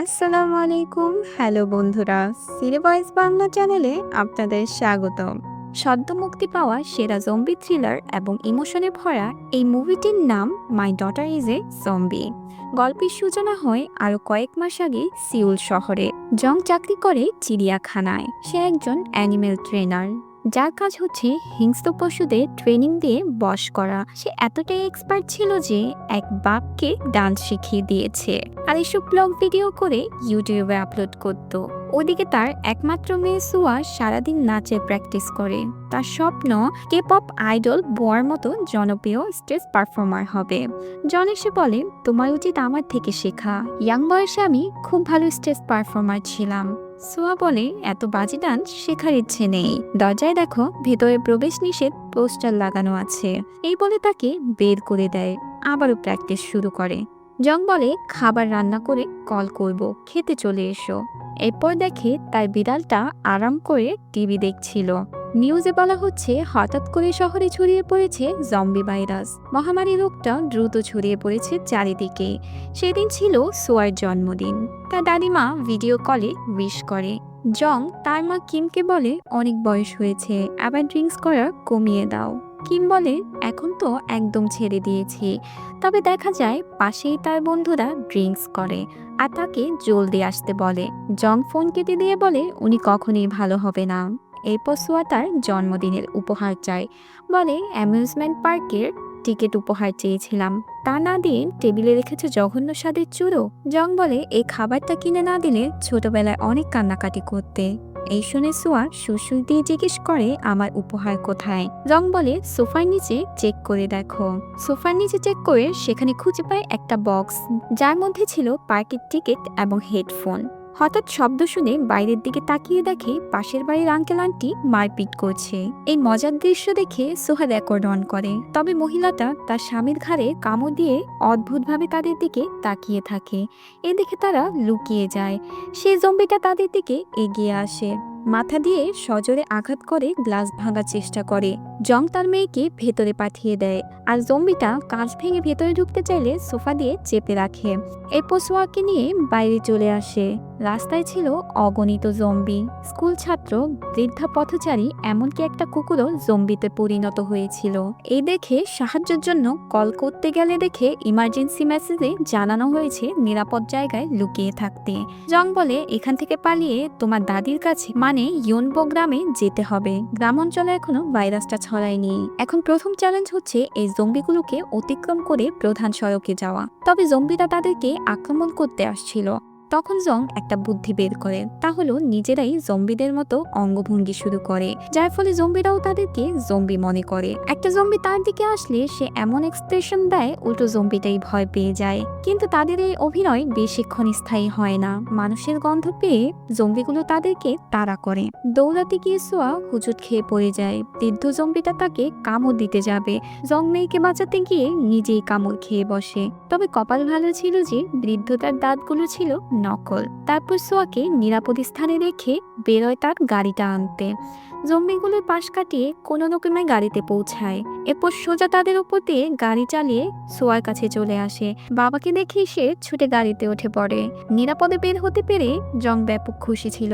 আসসালামু আলাইকুম হ্যালো বন্ধুরা, সিনে ভয়েস বাংলা চ্যানেলে আপনাদের স্বাগতম। সদ্য মুক্তি পাওয়া সেরা জম্বি থ্রিলার এবং ইমোশনে ভরা এই মুভিটির নাম my daughter is a zombie গল্পের সূচনা হয় আরও কয়েক মাস আগে সিউল শহরে। জং চাকরি করে চিড়িয়াখানায়। সে একজন অ্যানিমেল ট্রেনার। যার কাজ হচ্ছে হিংস্র পশুদের ট্রেনিং দিয়ে বশ করা। সে এতটাই এক্সপার্ট ছিল যে এক বাঘকে ডান্স শিখিয়ে দিয়েছে। আর এসব ব্লগ ভিডিও করে ইউটিউবে আপলোড করত। ওদিকে তার একমাত্র মেয়ে সুয়া সারাদিন নাচের প্র্যাকটিস করে। তার স্বপ্ন কে পপ আইডল বোয়ার মতো জনপ্রিয় স্টেজ পারফর্মার হবে। জন এসে বলে, তোমার উচিত আমার থেকে শেখা। ইয়াং বয়সে আমি খুব ভালো স্টেজ পারফর্মার ছিলাম। সোয়া বলে, এত বাজি ডান্স শেখার ইচ্ছে নেই। দরজায় দেখো, ভেতরে প্রবেশ নিষেধ, পোস্টার লাগানো আছে। এই বলে তাকে বের করে দেয়। আবারও প্র্যাকটিস শুরু করে। জং বলে, খাবার রান্না করে কল করব, খেতে চলে এসো। এরপর দেখে তার বিড়ালটা আরাম করে টিভি দেখছিল। নিউজে বলা হচ্ছে, হঠাৎ করে শহরে ছড়িয়ে পড়েছে জম্বি ভাইরাস মহামারী রোগটা দ্রুত ছড়িয়ে পড়েছে চারিদিকে। সেদিন ছিল সোয়ার জন্মদিন। তার দাদিমা ভিডিও কলে উইশ করে। জং, তার মা কিমকে বলে, অনেক বয়স হয়েছে, আবার ড্রিঙ্কস করা কমিয়ে দাও। কিম বলে, এখন তো একদম ছেড়ে দিয়েছি। তবে দেখা যায়, পাশেই তার বন্ধুরা ড্রিঙ্কস করে আর তাকে জলদি আসতে বলে। জং ফোন কেটে দিয়ে বলে, উনি কখনই ভালো হবে না। এরপর সোয়া তার জন্মদিনের উপহার চায়। বলে অ্যামিউজমেন্ট পার্কের টিকিট উপহার চেয়েছিলাম। তা না দিয়ে টেবিলে রেখেছে জঘন্য স্বাদের চুরো জং বলে, এই খাবারটা কিনে না দিলে ছোটবেলায় অনেক কান্নাকাটি করতে। এই শুনে সোয়া সুসুল দিয়ে জিজ্ঞেস করে, আমার উপহার কোথায়? জং বলে, সোফার নিচে চেক করে দেখো। সোফার নিচে চেক করে সেখানে খুঁজে পায় একটা বক্স, যার মধ্যে ছিল পার্কের টিকিট এবং হেডফোন। হঠাৎ শব্দ শুনে বাইরের দিকে তাকিয়ে দেখে পাশের বাড়ির আঙ্কেল আন্টি মারপিট করছে। এই মজার দৃশ্য দেখে সোহা রেকর্ড অন করে। তবে মহিলাটা তার স্বামীর ঘাড়ে কামড় দিয়ে অদ্ভুতভাবে তাদের দিকে তাকিয়ে থাকে। এ দেখে তারা লুকিয়ে যায়। সেই জম্বিটা তাদের দিকে এগিয়ে আসে। মাথা দিয়ে সজোরে আঘাত করে গ্লাস ভাঙার চেষ্টা করে। জং তার মেয়েকে ভেতরে পাঠিয়ে দেয় আর জম্বিটা কাঁচ ভেঙে ভেতরে ঢুকতে চাইলে সোফা দিয়ে চেপে রাখে। এরপর সোয়াকে নিয়ে বাইরে চলে আসে। রাস্তায় ছিল অগণিত জম্বি। স্কুল ছাত্র, বৃদ্ধা পথচারী এমনকি একটা কুকুরও জম্বিতে পরিণত হয়েছিল। এই দেখে সাহায্যের জন্য কল করতে গেলে দেখে ইমার্জেন্সি মেসেজে জানানো হয়েছে নিরাপদ জায়গায় লুকিয়ে থাকতে। জং বলে, এখান থেকে পালিয়ে তোমার দাদির কাছে মানে ইয়নবো গ্রামে যেতে হবে। গ্রাম অঞ্চলে এখনও ভাইরাসটা ছড়ায়নি এখন প্রথম চ্যালেঞ্জ হচ্ছে এই জম্বিগুলোকে অতিক্রম করে প্রধান সড়কে যাওয়া। তবে জম্বিরা তাদেরকে আক্রমণ করতে আসছিল। তখন জং একটা বুদ্ধি বের করে। তা হলো নিজেরাই জম্বিদের মতো অঙ্গভঙ্গি শুরু করে, যার ফলে জম্বিরাও তাদেরকে জম্বি মনে করে। একটা জম্বি তার দিকে আসলে সে এমন এক্সপ্রেশন দেয়, উল্টো জম্বিটাই ভয় পেয়ে যায়। কিন্তু তাদের এই অভিনয় বেশিক্ষণ স্থায়ী হয় না। মানুষের গন্ধ পেয়ে জম্বিগুলো তাদেরকে তাড়া করে। দৌড়াতে গিয়ে সোয়া হুজুট খেয়ে পড়ে যায়। বৃদ্ধ জম্বিটা তাকে কামড় দিতে যাবে। জং মেয়েকে বাঁচাতে গিয়ে নিজেই কামড় খেয়ে বসে। তবে কপাল ভালো ছিল যে বৃদ্ধ তার দাঁতগুলো ছিল নকল। তারপর সোয়াকে নিরাপদ স্থানে রেখে বেরোয় তার গাড়িটা আনতে। জম্বিগুলোর পাশ কাটিয়ে কোনো রকমে গাড়িতে পৌঁছায়। এরপর সোজা তাদের উপর দিয়ে গাড়ি চালিয়ে সোয়ার কাছে চলে আসে। বাবাকে দেখে সে ছুটে গাড়িতে উঠে পড়ে। নিরাপদে বের হতে পেরে জং ব্যাপক খুশি ছিল।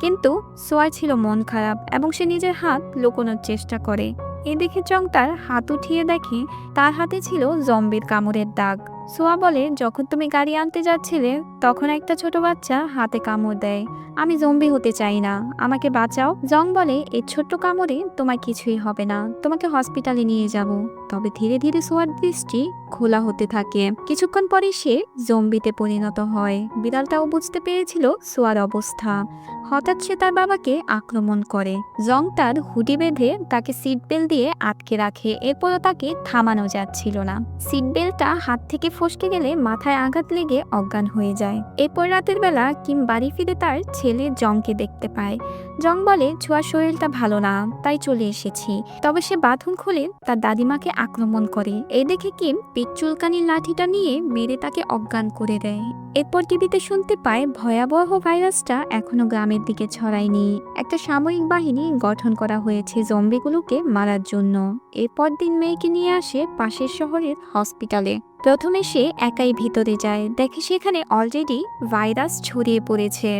কিন্তু সোয়ার ছিল মন খারাপ এবং সে নিজের হাত লুকোনোর চেষ্টা করে। এ দেখে জং তার হাত উঠিয়ে দেখে তার হাতে ছিল জম্বির কামড়ের দাগ। সোয়া বলে, যখন তুমি গাড়ি আনতে যাচ্ছিলে, তখন একটা ছোট বাচ্চা হাতে কামড় দেয়। আমি জম্বি হতে চাই না। আমাকে বাঁচাও। জং বলে এই ছোট্ট কামড়ে তোমার কিছুই হবে না। তোমাকে হসপিটালে নিয়ে যাব। তবে ধীরে ধীরে সোয়ার দৃষ্টি খোলা হতে থাকে। কিছুক্ষণ পরে সে জম্বিতে পরিণত হয়। বিড়ালটাও বুঝতে পেরেছিল সোয়ার অবস্থা। হঠাৎ সে তার বাবাকে আক্রমণ করে। জং তার হুডি বেঁধে তাকে সিট বেল্ট দিয়ে আটকে রাখে। এরপরও তাকে থামানো যাচ্ছিল না। সিট বেল্টটা হাত থেকে ফসকে গেলে মাথায় আঘাত লেগে অজ্ঞান হয়ে যায়। এরপর রাতের বেলা কিম বাড়ি ফিরে তার ছেলে জংকে দেখতে পায়। জং বলে, ছোঁয়ার শরীরটা ভালো না, তাই চলে এসেছি। তবে সে বাথরুম খুলে তার দাদিমাকে আক্রমণ করে। এই দেখে কিম পিঠ চুলকানির লাঠিটা নিয়ে মেরে তাকে অজ্ঞান করে দেয়। এরপর টিভিতে শুনতে পায়, ভয়াবহ ভাইরাসটা এখনও গ্রামের দিকে ছড়ায়নি। একটা সামরিক বাহিনী গঠন করা হয়েছে জম্বিগুলোকে মারার জন্য। এরপর দিন মেয়েকে নিয়ে আসে পাশের শহরের হসপিটালে। প্রথমে সে একাই ভিতরে যায়। দেখে সেখানে অলরেডি ভাইরাস ছড়িয়ে পড়েছে।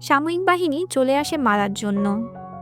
সাময়িক বাহিনী চলে আসে মারার জন্য।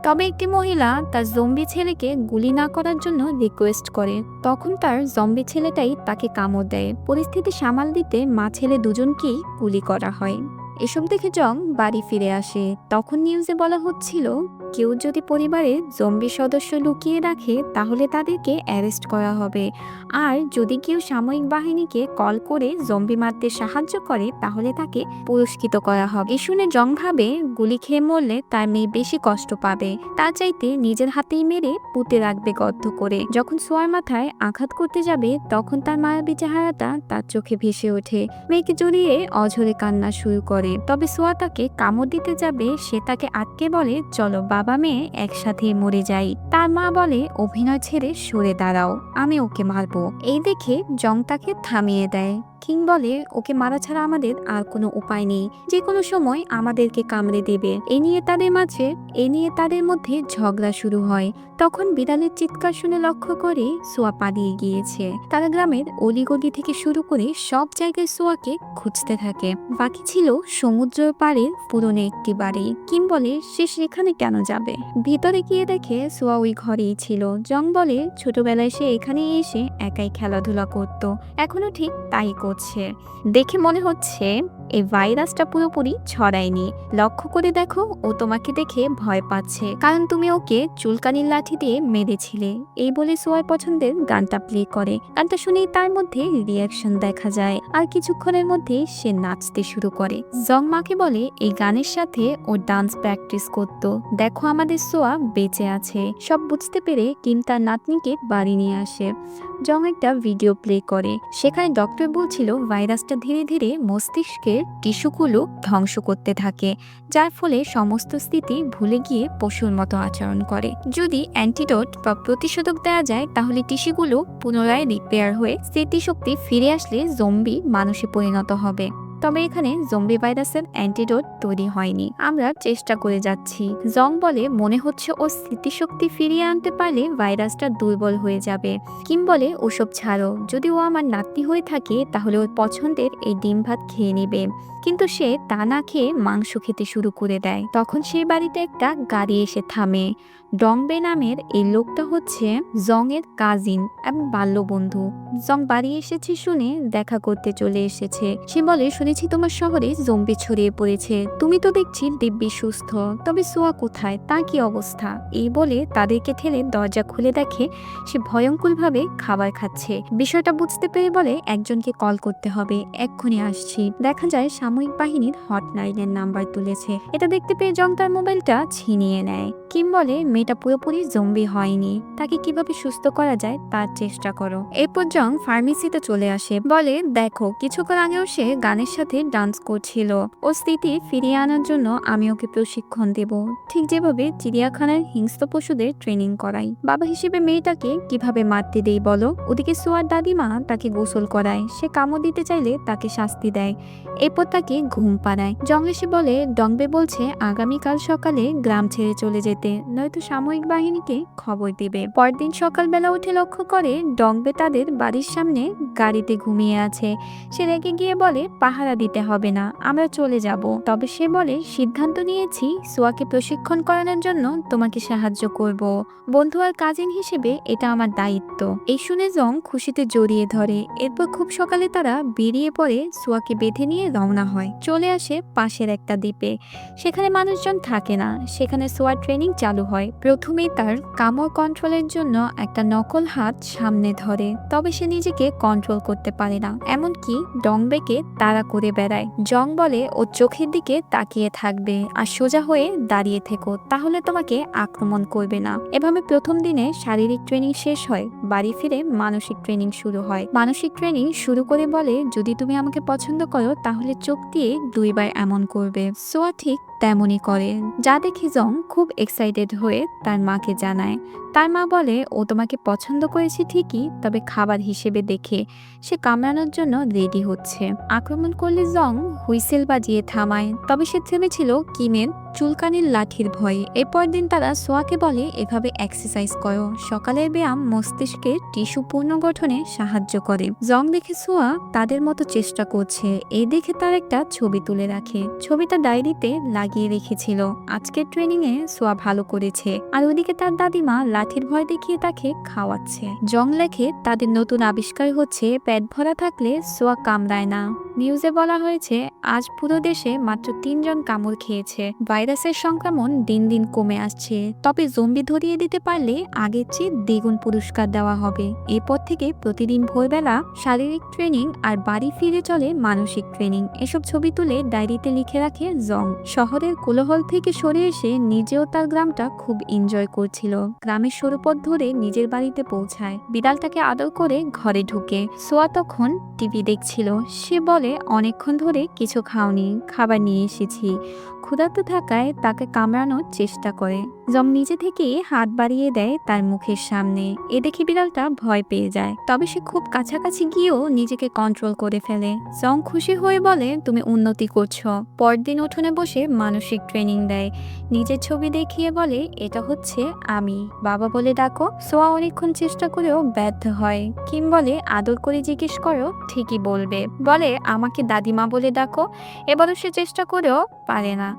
তবে একটি মহিলা তার জম্বি ছেলেকে গুলি না করার জন্য রিকোয়েস্ট করে। তখন তার জম্বি ছেলেটাই তাকে কামড় দেয়। পরিস্থিতি সামাল দিতে মা ছেলে দুজনকেই গুলি করা হয়। এসব দেখে জং বাড়ি ফিরে আসে। তখন নিউজে বলা হচ্ছিল, কেউ যদি পরিবারে জম্বি সদস্য লুকিয়ে রাখে, তাহলে তাদেরকে অ্যারেস্ট করা হবে। আর যদি কেউ সাময়িক বাহিনীকে কল করে জম্বি মারতে সাহায্য করে, তাহলে তাকে পুরস্কৃত করা হবে। শুনে জং ভাবে, গুলি খেয়ে মরলে তার মেয়ে বেশি কষ্ট পাবে। তা চাইতে নিজের হাতেই মেরে পুঁতে রাখবে গদ্ধ করে। যখন সোয়ার মাথায় আঘাত করতে যাবে, তখন তার মায়াবী চেহারাটা তার চোখে ভেসে ওঠে। মেয়েকে জড়িয়ে অঝরে কান্না শুরু করে। তবে সোয়া তাকে কামড় দিতে যাবে, সে তাকে আটকে বলে, চলো বাবা মেয়ে একসাথে মরে যাই। তার মা বলে, অভিনয় ছেড়ে সরে দাঁড়াও, আমি ওকে মারবো। এই দেখে জং তাকে থামিয়ে দেয়। কিং বলে, ওকে মারা ছাড়া আমাদের আর কোনো উপায় নেই। যে কোনো সময় আমাদেরকে কামড়ে দেবে। এ নিয়ে তাদের মাঝে, এ নিয়ে তাদের মধ্যে ঝগড়া শুরু হয়। তখন বিড়ালের চিৎকার শুনে লক্ষ্য করে সোয়া পালিয়ে গিয়েছে। তারা গ্রামের অলিগলি থেকে শুরু করে সব জায়গায় সোয়াকে খুঁজতে থাকে। বাকি ছিল সমুদ্র পাড়ের পুরনো একটি বাড়ি। কিম বলে, সে সেখানে কেন যাবে? ভিতরে গিয়ে দেখে সোয়া ওই ঘরেই ছিল। জং বলে, ছোটবেলায় সে এখানে এসে একাই খেলাধুলা করত। এখনও ঠিক তাই করছে। দেখে মনে হচ্ছে এই ভাইরাসটা পুরোপুরি ছড়ায়নি। লক্ষ্য করে দেখো, ও তোমাকে দেখে ভয় পাচ্ছে। কারণ তুমি ওকে চুলকানির লাঠি দিয়ে মেরেছিলে। এই বলে সোয়ার পছন্দের গানটা প্লে করে। গানটা শুনেই তার মধ্যে রিয়াকশন দেখা যায়। আর কিছুক্ষণের মধ্যে সে নাচতে শুরু করে। জং মাকে বলে, এই গানের সাথে ও ডান্স প্র্যাকটিস করত। দেখো আমাদের সোয়া বেঁচে আছে। সব বুঝতে পেরে কিম তার নাতনিকে বাড়ি নিয়ে আসে। জং একটা ভিডিও প্লে করে। সেখানে ডক্টর বলছিল, ভাইরাসটা ধীরে ধীরে মস্তিষ্কের টিস্যুগুলো ধ্বংস করতে থাকে, যার ফলে সমস্ত স্থিতি ভুলে গিয়ে পশুর মতো আচরণ করে। যদি অ্যান্টিডোট বা প্রতিষেধক দেওয়া যায়, তাহলে টিস্যুগুলো পুনরায় রিপেয়ার হয়ে স্মৃতিশক্তি ফিরে আসলে জম্বি মানুষে পরিণত হবে। তবে এখানে জম্বি ভাইরাসের অ্যান্টিডোট তৈরি হয়নি। আমরা চেষ্টা করে যাচ্ছি। জং বলে মনে হচ্ছে ও স্মৃতিশক্তি ফিরিয়ে আনতে পারলে ভাইরাসটা দুর্বল হয়ে যাবে। কিম বলে, ওসব ছাড়ো। যদি ও আমার নাতনি হয়ে থাকে, তাহলে ওর পছন্দের এই ডিম ভাত খেয়ে নেবে। কিন্তু সে তা না খেয়ে মাংস খেতে শুরু করে দেয়। তখন সেই বাড়িতে একটা গাড়ি এসে থামে। ডংবে নামের এই লোকটা হচ্ছে জং এর কাজিন এবং বাল্য বন্ধু জং বাড়ি এসেছে শুনে দেখা করতে চলে এসেছে। সে বলে, শুনেছি তোমার শহরে জম্বি ছড়িয়ে পড়েছে। তুমি তো দেখছি দিব্যি সুস্থ। তবে সোয়া কোথায়? তা কি অবস্থা? এই বলে তাদেরকে ঠেলে দরজা খুলে দেখে সে ভয়ঙ্করভাবে খাবার খাচ্ছে। বিষয়টা বুঝতে পেরে বলে, একজনকে কল করতে হবে। এক্ষুনি আসছি। দেখা যায় সাময়িক বাহিনীর হটলাইনের নাম্বার তুলেছে। এটা দেখতে পেয়ে জং তার মোবাইলটা ছিনিয়ে নেয়। কিম বলে মেয়েটা পুরোপুরি জম্বি হয়নি। তাকে কীভাবে সুস্থ করা যায়, তার চেষ্টা করো। এরপর জং ফার্মেসিতে চলে আসে। বলে, দেখো কিছুক্ষণ আগেও সে গানের সাথে ডান্স করছিল। ও স্থিতি ফিরিয়ে আনার জন্য আমি ওকে প্রশিক্ষণ দেব। ঠিক যেভাবে চিড়িয়াখানার হিংস্র পশুদের ট্রেনিং করাই। বাবা হিসেবে মেয়েটাকে কীভাবে মারতে দেই বলো? ওদিকে সোয়ার দাদিমা তাকে গোসল করায়। সে কামড় দিতে চাইলে তাকে শাস্তি দেয়। এরপর তাকে ঘুম পাড়ায়। জং এসে বলে, ডংবে বলছে, আগামীকাল সকালে গ্রাম ছেড়ে চলে যেতে। নয়তো সাময়িক বাহিনীকে খবর দেবে। পরদিন সকালবেলা উঠে লক্ষ্য করে ডংবে তাদের বাড়ির সামনে গাড়িতে ঘুমিয়ে আছে। সে রেগে গিয়ে বলে, পাহারা দিতে হবে না, আমরা চলে যাব। তবে সে বলে, সিদ্ধান্ত নিয়েছি, সোয়াকে প্রশিক্ষণ করানোর জন্য তোমাকে সাহায্য করব। বন্ধু আর কাজিন হিসেবে এটা আমার দায়িত্ব। এই শুনে জং খুশিতে জড়িয়ে ধরে। এরপর খুব সকালে তারা বেরিয়ে পড়ে সোয়াকে বেঁধে নিয়ে রওনা হয়। চলে আসে পাশের একটা দ্বীপে। সেখানে মানুষজন থাকে না। সেখানে সোয়া ট্রেনিং চালু হয়। প্রথমে তার কামড় কন্ট্রোলের জন্য একটা নকল হাত সামনে ধরে, তবে সে নিজেকে কন্ট্রোল করতে পারে না। এমনকি ডংবেকে তাড়া করে বেড়ায়। জং বলে, ও চোখের দিকে তাকিয়ে থাকবে আর সোজা হয়ে দাঁড়িয়ে থেকো, তাহলে তোমাকে আক্রমণ করবে না। এভাবে প্রথম দিনে শারীরিক ট্রেনিং শেষ হয়, বাড়ি ফিরে মানসিক ট্রেনিং শুরু হয়। মানসিক ট্রেনিং শুরু করে বলে, যদি তুমি আমাকে পছন্দ করো, তাহলে চোখ দিয়ে দুইবার এমন করবে। সোয়া ঠিক তেমনই করে। যা দেখে জং খুব এক্সাইটেড হয়ে তার মাকে জানায়। তার মা বলে, ও তোমাকে পছন্দ করেছে ঠিকই, তবে খাবার হিসেবে দেখে সে কামড়ানোর জন্য রেডি হচ্ছে। আক্রমণ করলে জং হুইসেল বাজিয়ে থামায়। তবে সে থেমেছিল কিমের চুলকানির লাঠির ভয়ে। এরপর দিন তারা সোয়াকে বলে, এভাবে এক্সারসাইজ করো। সকালের ব্যায়াম মস্তিষ্কের টিস্যু পুনর্গঠনে সাহায্য করে। জং দেখে সোয়া তাদের মতো চেষ্টা করছে। এই দেখে তার একটা ছবি তুলে রাখে। ছবিটা ডায়েরিতে লাগিয়ে রেখেছিল। আজকের ট্রেনিং এ সোয়া ভালো করেছে আর ওদিকে তার দাদিমা লাঠির ভয় দেখিয়ে তাকে খাওয়াচ্ছে। জং লেখে তাদের নতুন আবিষ্কার হচ্ছে পেট ভরা থাকলে সোয়া কামড়ায় না। নিউজে বলা হয়েছে, আজ পুরো দেশে মাত্র তিনজন কামড় খেয়েছে। ভাইরাসের সংক্রমণ দিন দিন কমে আসছে। তবে জম্বি ধরিয়ে দিতে পারলে আগের চেয়ে দ্বিগুণ পুরস্কার দেওয়া হবে। এরপর থেকে প্রতিদিন ভোরবেলা শারীরিক ট্রেনিং আর বাড়ি ফিরে চলে মানসিক ট্রেনিং। এসব ছবি তুলে ডায়েরিতে লিখে রাখে জং। শহরের কোলাহল থেকে সরে এসে নিজেও তার গ্রামটা খুব এনজয় করছিল। গ্রামের সরুপথ ধরে নিজের বাড়িতে পৌঁছায়। বিড়ালটাকে আদর করে ঘরে ঢুকে। সোয়া তখন টিভি দেখছিল। সে বলে, অনেকক্ষণ ধরে কিছু খাওনি। খাবার নিয়ে এসেছি। ক্ষুধার্ত থাকায় তাকে কামড়ানোর চেষ্টা করে। জং নিজে থেকে হাত বাড়িয়ে দেয় তার মুখের সামনে। এ দেখে বিড়ালটা ভয় পেয়ে যায়। তবে সে খুব কাছাকাছি গিয়েও নিজেকে কন্ট্রোল করে ফেলে। জং খুশি হয়ে বলে, তুমি উন্নতি করছ। পরদিন উঠোনে বসে মানসিক ট্রেনিং দেয়। নিজের ছবি দেখিয়ে বলে, এটা হচ্ছে আমি। বাবা বলে ডাকো। সোয়া অনেকক্ষণ চেষ্টা করেও ব্যর্থ হয়। কিম বলে, আদর করে জিজ্ঞেস করো, ঠিকই বলবে। বলে, আমাকে দাদিমা বলে ডাকো। এবারও সে চেষ্টা করেও পারে না।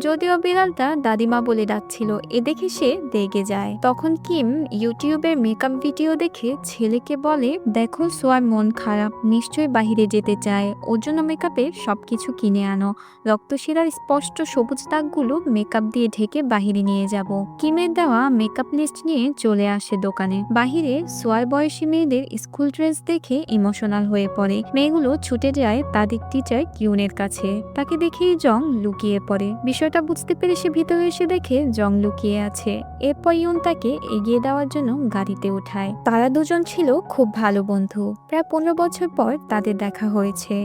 যদিও বিড়ালটা দাদিমা বলে ডাকছিল, এ দেখে সে দেগে যায়। তখন কিম ইউটিউবের মেকআপ ভিডিও দেখে ছেলেকে বলে, দেখো, সোয়ার মন খারাপ, নিশ্চয়ই বাহিরে যেতে চায়। ওর জন্য মেকআপে সবকিছু কিনে আনো। রক্তশিরার স্পষ্ট সবুজ দাগগুলো মেকআপ দিয়ে ঢেকে বাহিরে নিয়ে যাব। কিমের দেওয়া মেকআপ লিস্ট নিয়ে চলে আসে দোকানে। বাহিরে সোয়ার বয়সী মেয়েদের স্কুল ড্রেস দেখে ইমোশনাল হয়ে পড়ে। মেয়েগুলো ছুটে যায় তাদের টিচার কিউনের কাছে। তাকে দেখেই জং লুকিয়ে পড়ে। বিষয়টা বুঝতে পেরে সে ভিতরে এসে দেখে জং লুকিয়ে আছে। এরপর ইউন তাকে এগিয়ে দেওয়ার জন্য গাড়িতে ওঠায় তারা দুজন ছিল খুব ভালো বন্ধু। প্রায় পনেরো বছর পর তাদের দেখা হয়েছে।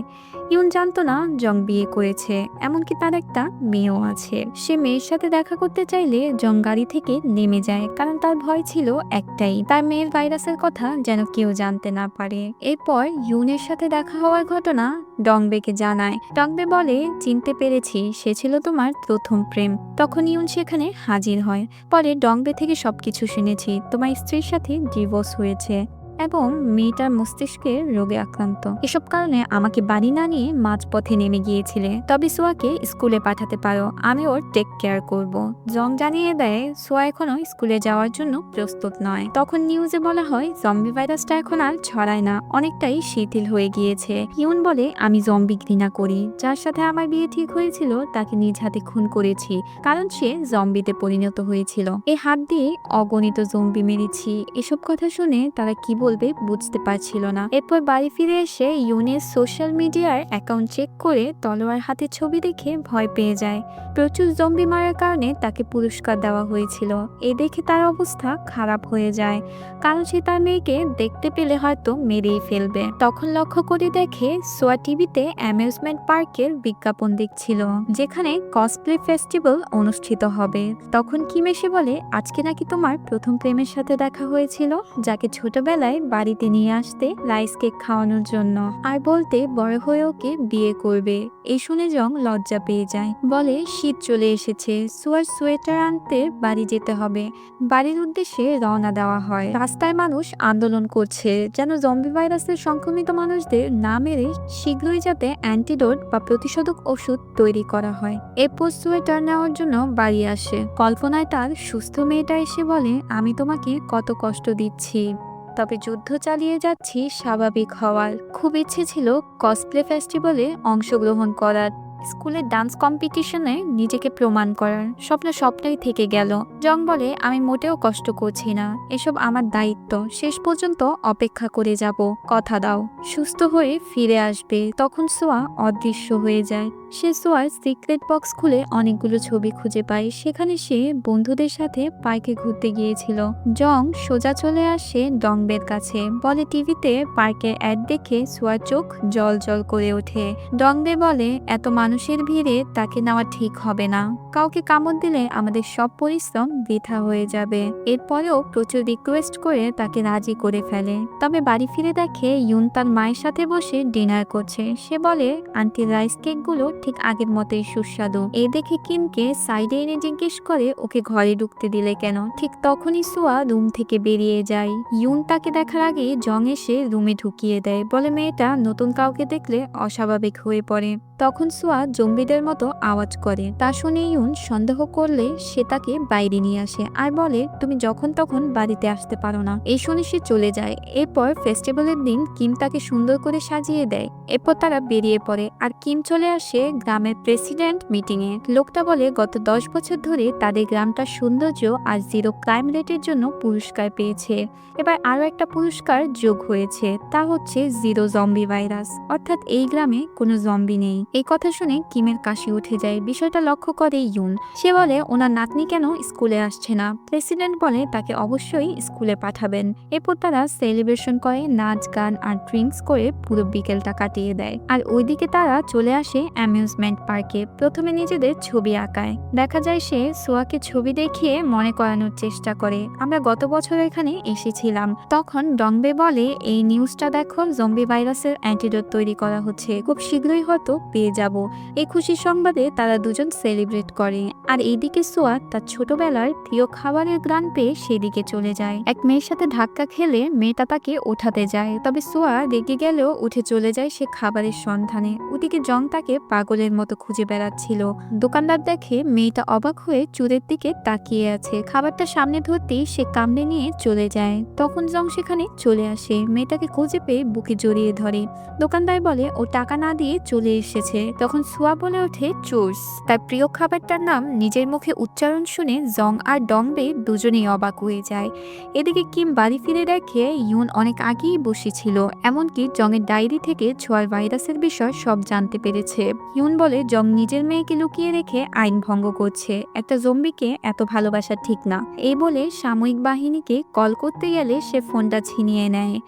ইউন জানতো না জং বিয়ে করেছে, এমনকি তার একটা মেয়েও আছে। সে মেয়ের সাথে দেখা করতে চাইলে জং গাড়ি থেকে নেমে যায়, কারণ তার ভয় ছিল একটাই, তার মেয়ের ভাইরাসের কথা যেন কেউ জানতে না পারে। এরপর ইউনের সাথে দেখা হওয়ার ঘটনা ডংবেকে জানায়। ডংবে বলে, চিনতে পেরেছি, সে ছিল তোমার প্রথম প্রেম। তখন ইউন সেখানে হাজির হয়। পরে ডংবে থেকে সবকিছু শুনেছি, তোমার স্ত্রীর সাথে ডিভোর্স হয়েছে। এবং মেয়েটার মস্তিষ্কের রোগে আক্রান্ত। এসব কারণে আমাকে বাড়ি না নিয়ে মাঝপথে নেমে গিয়েছিলে। তবে সোয়াকে স্কুলে পাঠাতে পারো। আমি ওর টেক কেয়ার করব। জং জানিয়ে দেয়, সোয়া এখনও স্কুলে যাওয়ার জন্য প্রস্তুত নয়। তখন নিউজে বলা হয়, জম্বি ভাইরাসটা এখন আর ছড়ায় না। অনেকটাই শিথিল হয়ে গিয়েছে। ইউন বলে, আমি জম্বি ঘৃণা করি। যার সাথে আমার বিয়ে ঠিক হয়েছিল, তাকে নিজ হাতে খুন করেছি। কারণ সে জম্বিতে পরিণত হয়েছিল। এই হাত দিয়ে অগণিত জম্বি মেরেছি। এসব কথা শুনে তারা কি বলবে বুঝতে পারছিল না। এরপর বাড়ি ফিরে এসে ইউনের সোশ্যাল মিডিয়ার অ্যাকাউন্ট চেক করে তলোয়ার হাতে ছবি দেখে ভয় পেয়ে যায়। প্রচুর জম্বি মারার কারণে তাকে পুরস্কার দেওয়া হয়েছিল। এ দেখে তার অবস্থা খারাপ হয়ে যায়। কারণ সে তার মেয়েকে দেখতে পেলে হয়তো মেরেই ফেলবে। তখন লক্ষ্য করে দেখে সোয়া টিভিতে অ্যামিউজমেন্ট পার্কের বিজ্ঞাপন দেখছিল, যেখানে কসপ্লে ফেস্টিভ্যাল অনুষ্ঠিত হবে। তখন কিম এসে বলে, আজকে নাকি তোমার প্রথম প্রেমের সাথে দেখা হয়েছিল, যাকে ছোটবেলায় বাড়িতে নিয়ে আসতে রাইস কেক খাওয়ানোর জন্য। আর বলতে বড় হয়ে ওকে বিয়ে করবে। এই শুনে জং লজ্জা পেয়ে যায়। বলে, শীত চলে এসেছে। সোয়ার সোয়েটার আনতে বাড়ি যেতে হবে। বাড়ির উদ্দেশ্যে রওনা দেওয়া হয়। রাস্তায় মানুষ আন্দোলন করছে। যেন জম্বি ভাইরাসের সংক্রমিত মানুষদের না মেরে শীঘ্রই যাতে অ্যান্টিডোট বা প্রতিষেধক ওষুধ তৈরি করা হয়। এরপর সোয়েটার নেওয়ার জন্য বাড়ি আসে। কল্পনায় তার সুস্থ মেয়েটা এসে বলে, আমি তোমাকে কত কষ্ট দিচ্ছি। তবে যুদ্ধ চালিয়ে যাচ্ছি স্বাভাবিক হওয়ার। খুব ইচ্ছে ছিল কসপ্লে ফেস্টিভ্যালে অংশগ্রহণ করার। স্কুলের ডান্স কম্পিটিশনে নিজেকে প্রমাণ করার। স্বপ্ন স্বপ্নই থেকে গেল। জং বলে, আমি মোটেও কষ্ট করছি না। এসব আমার দায়িত্ব। শেষ পর্যন্ত অপেক্ষা করে যাব। কথা দাও। সুস্থ হয়ে ফিরে আসবে। তখন সোয়া অদৃশ্য হয়ে যায়। সে সোয়ার সিক্রেট বক্স খুলে অনেকগুলো ছবি খুঁজে পায়। সেখানে সে বন্ধুদের সাথে পার্কে ঘুরতে গিয়েছিল। জং সোজা চলে আসে ডংবের কাছে। বলে, টিভিতে পার্কের অ্যাড দেখে সোয়ার চোখ জল জল করে ওঠে। ডংবে বলে, এত মানুষের ভিড়ে তাকে নেওয়া ঠিক হবে না। কাউকে কামড় দিলে আমাদের সব পরিশ্রম বৃথা হয়ে যাবে। এরপরেও প্রচুর রিকোয়েস্ট করে তাকে রাজি করে ফেলে। তবে বাড়ি ফিরে দেখে, ইউন তার মায়ের সাথে বসে ডিনার করছে। সে বলে, আন্টি রাইস কেকগুলো ঠিক আগের মতোই সুস্বাদু। এই দেখে কিমকে সাইডে এনে জিজ্ঞেস করে, ওকে ঘরে ঢুকতে দিলে কেন? ঠিক তখনই সোয়া রুম থেকে বেরিয়ে যায়। ইউন তাকে দেখার আগে জং এসে রুমে ঢুকিয়ে দেয়। বলে মেয়েটা নতুন কাউকে দেখলে অস্বাভাবিক হয়ে পড়ে। তখন সোয়া জম্বিদের মতো আওয়াজ করে। তা শুনে ইউন সন্দেহ করলে সে তাকে বাইরে নিয়ে আসে আর বলে, তুমি যখন তখন বাড়িতে আসতে পারো না। এই শুনে সে চলে যায়। এরপর ফেস্টিভ্যালের দিন কিম তাকে সুন্দর করে সাজিয়ে দেয়। এরপর তারা বেরিয়ে পড়ে। আর কিম চলে আসে গ্রামের প্রেসিডেন্ট মিটিংয়ে। লোকটা বলে, গত দশ বছর ধরে তাদের গ্রামটা সৌন্দর্য আর জিরো ক্রাইম রেটের জন্য পুরস্কার পেয়েছে। এবার আরও একটা পুরস্কার যোগ হয়েছে, তা হচ্ছে জিরো জম্বি ভাইরাস। অর্থাৎ এই গ্রামে কোনো জম্বি নেই। এই কথা শুনে কিমের কাশি উঠে যায়। বিষয়টা লক্ষ্য করে ইউন। সে বলে, ওনার নাতনি কেন স্কুলে আসছে না? প্রেসিডেন্ট বলে, তাকে অবশ্যই স্কুলে পাঠাবেন। এরপর তারা সেলিব্রেশন করে, নাচ, গান আর ড্রিঙ্কস করে পুরো বিকেলটা কাটিয়ে দেয়। আর ওইদিকে তারা চলে আসে অ্যামিউজমেন্ট পার্কে প্রথমে নিজেদের ছবি আঁকায়। দেখা যায় সে সোয়াকে ছবি দেখিয়ে মনে করানোর চেষ্টা করে। আমরা গত বছর এখানে এসেছিলাম। তখন ডংবে বলে, এই নিউজটা দেখো, জম্বি ভাইরাসের অ্যান্টিডোট তৈরি করা হচ্ছে। খুব শীঘ্রই হয়তো পেয়ে যাব। এই খুশির সংবাদে তারা দুজন সেলিব্রেট করে। আর এইদিকে সোয়া তার ছোটবেলার প্রিয় খাবারের গ্রান পেয়ে সেদিকে চলে যায়। এক মেয়ের সাথে ধাক্কা খেলে মেয়েটা তাকে ওঠাতে যায়। তবে সোয়া রেগে গেলেও উঠে চলে যায় সে খাবারের সন্ধানে। ওদিকে জং তাকে পাগলের মতো খুঁজে বেড়াচ্ছিল। দোকানদার দেখে মেয়েটা অবাক হয়ে চুরের দিকে তাকিয়ে আছে। খাবারটা সামনে ধরতেই সে কামড়ে নিয়ে চলে যায়। তখন জং সেখানে চলে আসে। মেয়েটাকে খুঁজে পেয়ে বুকে জড়িয়ে ধরে। দোকানদার বলে, ও টাকা না দিয়ে চলে এসেছে। তখন সুয়া বলে ওঠে, চোর্স। তার প্রিয় খাবারটার নাম নিজের মুখে উচ্চারণ শুনে জং আর ডংবে দুজনেই অবাক হয়ে যায়। এদিকে কিম বাড়ি ফিরে দেখে ইউন অনেক আগেই বসেছিল। এমনকি জংয়ের ডায়েরি থেকে ছোঁয়ার ভাইরাসের বিষয় সব জানতে পেরেছে। ইউন বলে, জং নিজের মেয়েকে লুকিয়ে রেখে আইন ভঙ্গ করছে। একটা জম্বিকে এত ভালোবাসা ঠিক না। এই বলে সাময়িক বাহিনীকে কল করতে গেলে সে ফোনটা ছিনিয়ে নেয়।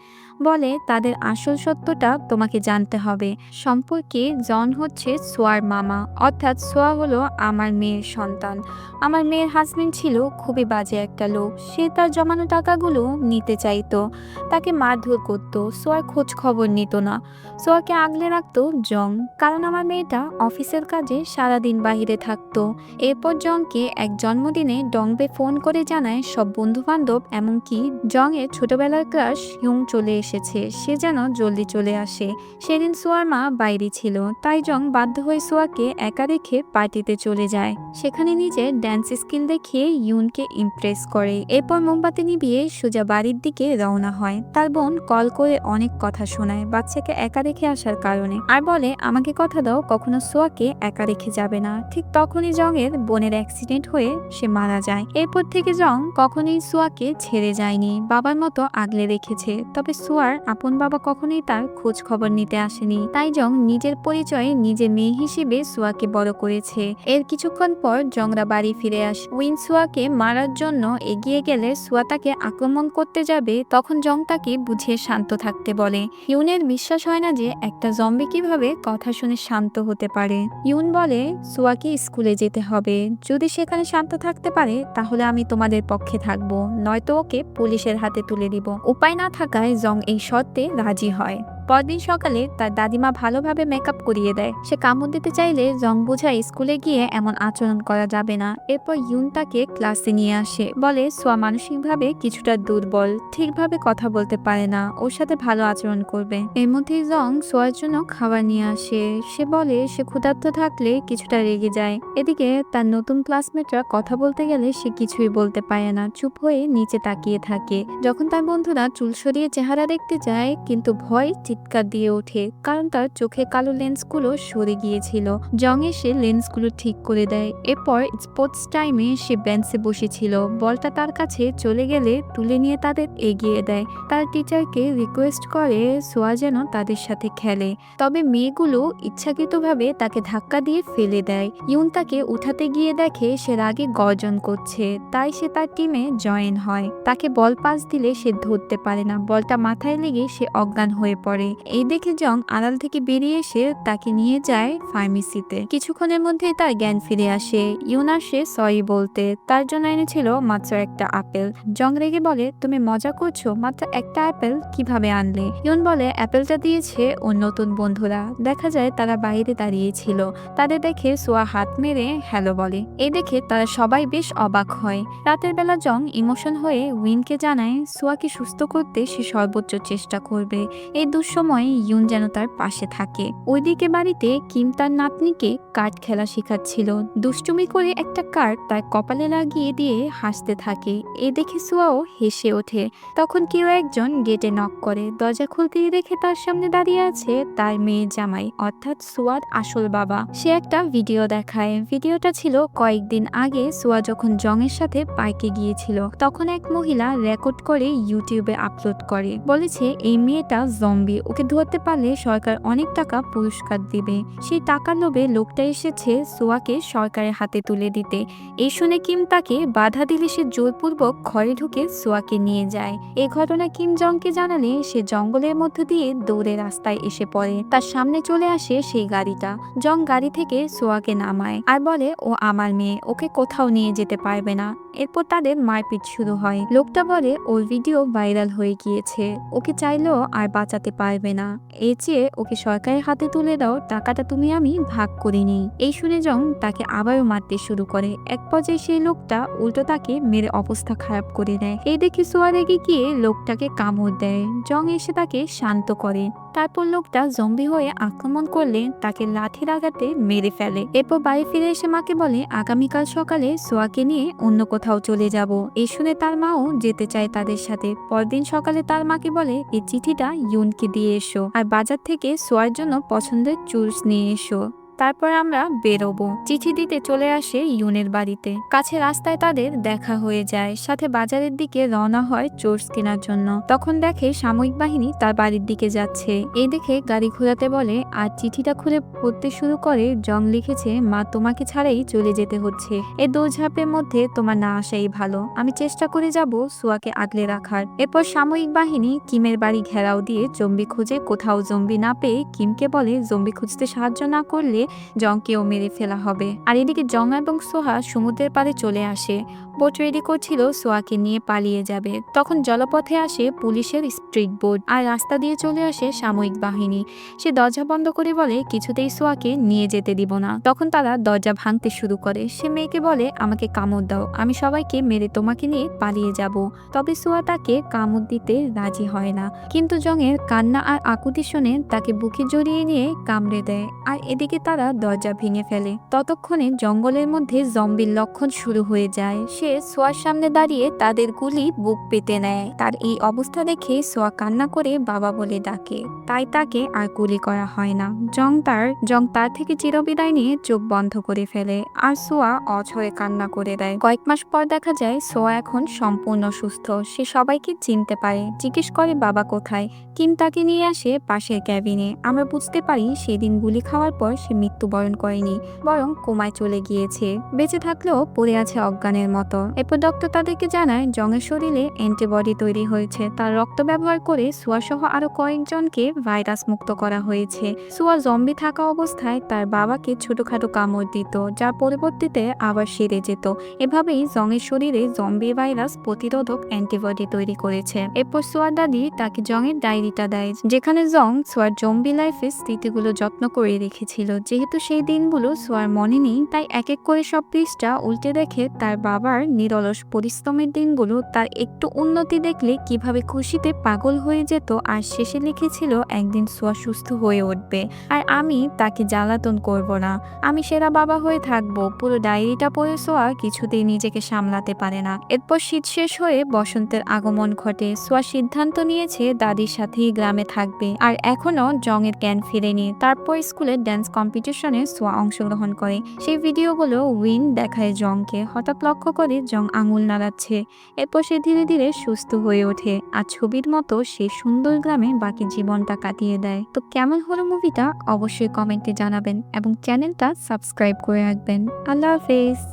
বলে, তাদের আসল সত্যটা তোমাকে জানতে হবে। সম্পর্কে জন হচ্ছে সোয়ার মামা। অর্থাৎ সোয়া হলো আমার মেয়ের সন্তান। আমার মেয়ের হাজবেন্ড ছিল খুবই বাজে একটা লোক। সে তার জমানো টাকাগুলো নিতে চাইতো। তাকে মারধর করতো। সোয়ার খোঁজ খবর নিত না। সোয়াকে আগলে রাখতো জং কারণ আমার মেয়েটা অফিসের কাজে সারাদিন বাহিরে থাকতো। এরপর জংকে এক জন্মদিনে ডংবে ফোন করে জানায় সব বন্ধু বান্ধব এমনকি জংয়ের ছোটবেলার ক্রাশ হিউং চলে এসেছে, সে যেন জলদি চলে আসে। সেদিন সোয়ার মা বাইরে ছিল, তাই জং বাধ্য হয়ে সোয়াকে একা রেখে পার্টিতে চলে যায়। সেখানে নিজের ড্যান্স স্কিল দেখিয়ে ইউনকে ইমপ্রেস করে। এরপর মোমবাতি নিভিয়ে সোজা বাড়ির দিকে রওনা হয়। তার বোন কল করে অনেক কথা শোনায়, বাচ্চাকে একা রেখে আসার কারণে। আর বলে, আমাকে কথা দাও, কখনো সোয়াকে একা রেখে যাবে না। ঠিক তখনই জংয়ের বোনের অ্যাক্সিডেন্ট হয়ে সে মারা যায়। এরপর থেকে জং কখনোই সোয়াকে ছেড়ে যায়নি। বাবার মতো আগলে রেখেছে। তবে সোয়ার আপন বাবা কখনোই তার খোঁজ খবর নিতে আসেনি। তাই জং নিজের পরিচয়ে নিজের মেয়ে হিসেবে সোয়াকে বড় করেছে। এর কিছুক্ষণ পর জংরা বাড়ি ফিরে আসে। উইন সোয়াকে মারার জন্য এগিয়ে গেলে সোয়া তাকে আক্রমণ করতে যাবে, তখন জং তাকে বুঝিয়ে শান্ত থাকতে বলে। ইউনের বিশ্বাস হয় না যে একটা জম্বি কীভাবে কথা শুনে শান্ত হতে পারে। ইউন বলে, সোয়াকে স্কুলে যেতে হবে। যদি সেখানে শান্ত থাকতে পারে, তাহলে আমি তোমাদের পক্ষে থাকব। নয়তো ওকে পুলিশের হাতে তুলে দিব। উপায় না থাকায় জং এই শর্তে রাজি হয়। পরদিন সকালে তার দাদিমা ভালোভাবে মেকআপ করিয়ে দেয়। সে কামড় দিতে চাইলে জং বোঝায় স্কুলে গিয়ে এমন আচরণ করা যাবে না। এরপর ইউন তাকে ক্লাসে নিয়ে আসে। বলে, সোয়া মানসিকভাবে কিছুটা দুর্বল। ঠিকভাবে কথা বলতে পারে না। ওর সাথে ভালো আচরণ করবে। এর মধ্যেই জং সোয়ার জন্য খাবার নিয়ে আসে। সে বলে, সে ক্ষুধার্ত থাকলে কিছুটা রেগে যায়। এদিকে তার নতুন ক্লাসমেটরা কথা বলতে গেলে সে কিছুই বলতে পারে না। চুপ হয়ে নিচে তাকিয়ে থাকে। যখন তার বন্ধুরা চুল সরিয়ে চেহারা দেখতে যায়, কিন্তু ভয় চিৎকার দিয়ে ওঠে, কারণ তার চোখে কালো লেন্সগুলো সরে গিয়েছিল। জং এসে লেন্সগুলো ঠিক করে দেয়। এরপর স্পোর্টস টাইমে সে বেঞ্চে বসেছিল। বলটা তার কাছে চলে গেলে তুলে নিয়ে তাদের এগিয়ে দেয়। তার টিচারকে রিকোয়েস্ট করে সোয়া যেন তাদের সাথে খেলে। তবে মেয়েগুলো ইচ্ছাকৃতভাবে তাকে ধাক্কা দিয়ে ফেলে দেয়। ইউন তাকে উঠাতে গিয়ে দেখে সে রাগে গর্জন করছে। তাই সে তার টিমে জয়েন হয়। তাকে বল পাস দিলে সে ধরতে পারে না। বলটা মাথায় লেগে সে অজ্ঞান হয়ে পড়ে। এই দেখে জং আড়াল থেকে বেরিয়ে এসে তাকে নিয়ে যায় ফার্মেসিতে। কিছুক্ষণের মধ্যে তার জ্ঞান ফিরে আসে। ইউন আসে সরি বলতে, তার জন্য এনেছিল মাত্র একটা আপেল। জং রেগে বলে, তুমি মজা করছ, মাত্র একটা অ্যাপেল কীভাবে আনলে? ইউন বলে অ্যাপেলটা দিয়েছে ওর নতুন বন্ধুরা। দেখা যায় তারা বাইরে দাঁড়িয়েছিল তাদের দেখে সোয়া হাত মেরে হ্যালো বলে। এই দেখে তারা সবাই বেশ অবাক হয়। রাতের বেলা জং ইমোশন হয়ে উইনকে জানায়, সোয়াকে সুস্থ করতে সে সর্বোচ্চ চেষ্টা করবে। এই দুঃসময়ে ইউন যেন তার পাশে থাকে। ওইদিকে বাড়িতে কিম তার নাতনিকে কার্ড খেলা শেখাচ্ছিল। দুষ্টুমি করে একটা কার্ড তার কপালে লাগিয়ে দিয়ে হাসতে থাকে। এ দেখে সোয়াও হেসে ওঠে। তখন কেউ একজন গেটে নক করে। দরজা খুলতেই দেখে তার সামনে দাঁড়িয়ে আছে তার মেয়ে জামাই, অর্থাৎ সোয়াদ আসল বাবা। সে একটা ভিডিও দেখায়। ভিডিওটা ছিল কয়েকদিন আগে সুয়া যখন জংয়ের সাথে পার্কে গিয়েছিল, তখন এক মহিলা রেকর্ড করে ইউটিউবে আপলোড করে। বলেছে, এই মেয়েটা জম্বি ওকে ধরতে পারলে সরকার অনেক টাকা পুরস্কার দিবে। সেই টাকার লোভে লোকটা এসেছে সোয়াকে সরকারের হাতে তুলে দিতে। এই শুনে কিম তাকে বাধা দিলে সে জোরপূর্বক ঘরে ঢুকে সোয়াকে নিয়ে যায়। এই ঘটনা কিম জংকে জানালে সে জঙ্গলের মধ্য দিয়ে দৌড়ে রাস্তায় এসে পড়ে। তার সামনে চলে আসে সেই গাড়িটা। জং গাড়ি থেকে সোয়াকে নামায়। আর বলে, ও আমার মেয়ে, ওকে কোথাও নিয়ে যেতে পারবে না। এরপর তাদের মারপিট শুরু হয়। লোকটা বলে, ওর ভিডিও ভাইরাল হয়ে গিয়েছে। ওকে চাইলেও আর বাঁচাতে পারবে না। এর চেয়ে ওকে সরকারের হাতে তুলে দাও, টাকাটা তুমি আমি ভাগ করে নিই। এই শুনে জং তাকে আবারও মারতে শুরু করে। এক পর্যায়ে সেই লোকটা উল্টো তাকে মেরে অবস্থা খারাপ করে দেয়। এই দেখে সোয়া রেগে গিয়ে লোকটাকে কামড় দেয়। জং এসে তাকে শান্ত করে। তারপর লোকটা জম্বি হয়ে আক্রমণ করলে তাকে লাঠির আঘাতে মেরে ফেলে। এরপর বাড়ি ফিরে এসে মাকে বলে, আগামীকাল সকালে সোয়াকে নিয়ে অন্য কোথাও চলে যাব। এই শুনে তার মাও যেতে চায় তাদের সাথে। পরদিন সকালে তার মাকে বলে, এই চিঠিটা ইউনকে দিয়ে এসো। আর বাজার থেকে সোয়ার জন্য পছন্দের চুলস নিয়ে এসো। তারপর আমরা বেরোবো। চিঠি দিতে চলে আসে ইউনের বাড়িতে। কাছে রাস্তায় তাদের দেখা হয়ে যায়। সাথে বাজারের দিকে রওনা হয় চোর্স কেনার জন্য। তখন দেখে সাময়িক বাহিনী তার বাড়ির দিকে যাচ্ছে। এই দেখে গাড়ি ঘোরাতে বলে, আর চিঠিটা খুলে পড়তে শুরু করে, জং লিখেছে, মা, তোমাকে ছাড়াই চলে যেতে হচ্ছে। এই দৌড়ঝাঁপের মধ্যে তোমার না আসাই ভালো। আমি চেষ্টা করে যাব সুয়াকে আগলে রাখার। এরপর সাময়িক বাহিনী কিমের বাড়ি ঘেরাও দিয়ে জম্বি খুঁজে কোথাও জম্বি না পেয়ে কিমকে বলে জম্বি খুঁজতে সাহায্য না করলে জংকেও মেরে ফেলা হবে। আর এদিকে জং এবং সোহা সমুদ্রের পাড়ে চলে আসে। বোট রেডি করছিল, সোয়াকে নিয়ে পালিয়ে যাবে। তখন জলপথে আসে পুলিশের স্ট্রিট বোর্ড আর রাস্তা দিয়ে চলে আসে সাময়িক বাহিনী। সে দরজা বন্ধ করে বলে, কিছুতেই সোয়াকে নিয়ে যেতে দিব না। তখন তারা দরজা ভাঙতে শুরু করে। সে মেয়েকে বলে, আমাকে কামড় দাও। আমি সবাইকে মেরে তোমাকে নিয়ে পালিয়ে যাব। তবে সোয়া তাকে কামড় দিতে রাজি হয় না। কিন্তু জংয়ের কান্না আর আকুতি শুনে তাকে বুকে জড়িয়ে নিয়ে কামড়ে দেয়। আর এদিকে তারা দরজা ভেঙে ফেলে। ততক্ষণে জঙ্গলের মধ্যে জম্বির লক্ষণ শুরু হয়ে যায়। সে সোয়ার সামনে দাঁড়িয়ে তাদের গুলি বুক পেতে নেয়। তার এই অবস্থা দেখে সোয়া কান্না করে বাবা বলে ডাকে। তাই তাকে আর গুলি করা হয় না। জং তার জং তার থেকে চিরবিদায় নিয়ে চোখ বন্ধ করে ফেলে। আর সোয়া অজ হয়ে কান্না করে দেয়। কয়েক মাস পর দেখা যায় সোয়া এখন সম্পূর্ণ সুস্থ। সে সবাইকে চিনতে পারে। জিজ্ঞেস করে, বাবা কোথায়? কিম তাকে নিয়ে আসে পাশের ক্যাবিনে। আমরা বুঝতে পারি সেদিন গুলি খাওয়ার পর সে মৃত্যুবরণ করেনি, বরং কোমায় চলে গিয়েছে। বেঁচে থাকলেও পড়ে আছে অজ্ঞানের মতো। এরপর ডক্টর তাদেরকে জানায় জংয়ের শরীরে অ্যান্টিবডি তৈরি হয়েছে। তার রক্ত ব্যবহার করে সুয়া সহ আরও কয়েকজনকে ভাইরাস মুক্ত করা হয়েছে। সুয়া জম্বি থাকা অবস্থায় তার বাবাকে ছোটখাটো কামড় দিত, যা পরবর্তীতে আবার সেরে যেত। এভাবেই জংয়ের শরীরে জম্বি ভাইরাস প্রতিরোধক অ্যান্টিবডি তৈরি করেছে। এরপর সোয়ার দাদি তাকে জংয়ের ডায়েরিটা দেয়, যেখানে জং সোয়ার জম্বি লাইফের স্মৃতিগুলো যত্ন করে রেখেছিল যেহেতু সেই দিনগুলো সোয়ার মনে নেই, তাই এক এক করে সব পৃষ্ঠা উল্টে দেখে তার বাবার নিরলস পরিশ্রমের দিনগুলো তার একটু উন্নতি দেখলে কীভাবে খুশিতে পাগল হয়ে যেত আর শেষে লিখেছিল, একদিন সোয়া সুস্থ হয়ে উঠবে। আর আমি তাকে জ্বালাতন করব না। আমি সেরা বাবা হয়ে থাকব। পুরো ডায়েরিটা পড়ে সোয়া কিছুতেই নিজেকে সামলাতে পারে না। এরপর শীত শেষ হয়ে বসন্তের আগমন ঘটে। সোয়া সিদ্ধান্ত নিয়েছে দাদির সাথেই গ্রামে থাকবে। আর এখনও জংয়ের জ্ঞান ফিরেনি। তারপর স্কুলের ড্যান্স কম্পিটিশনে সোয়া অংশগ্রহণ করে। সেই ভিডিওগুলো উইন দেখায় জংকে। হঠাৎ লক্ষ্য করে জং আঙুল নাড়াচ্ছে। এরপর সে ধীরে ধীরে সুস্থ হয়ে ওঠে আর ছবির মতো সে সুন্দর গ্রামে বাকি জীবনটা কাটিয়ে দেয়। তো কেমন হলো মুভিটা? অবশ্যই কমেন্টে জানাবেন এবং চ্যানেলটা সাবস্ক্রাইব করে রাখবেন। আল্লাহ হাফেজ।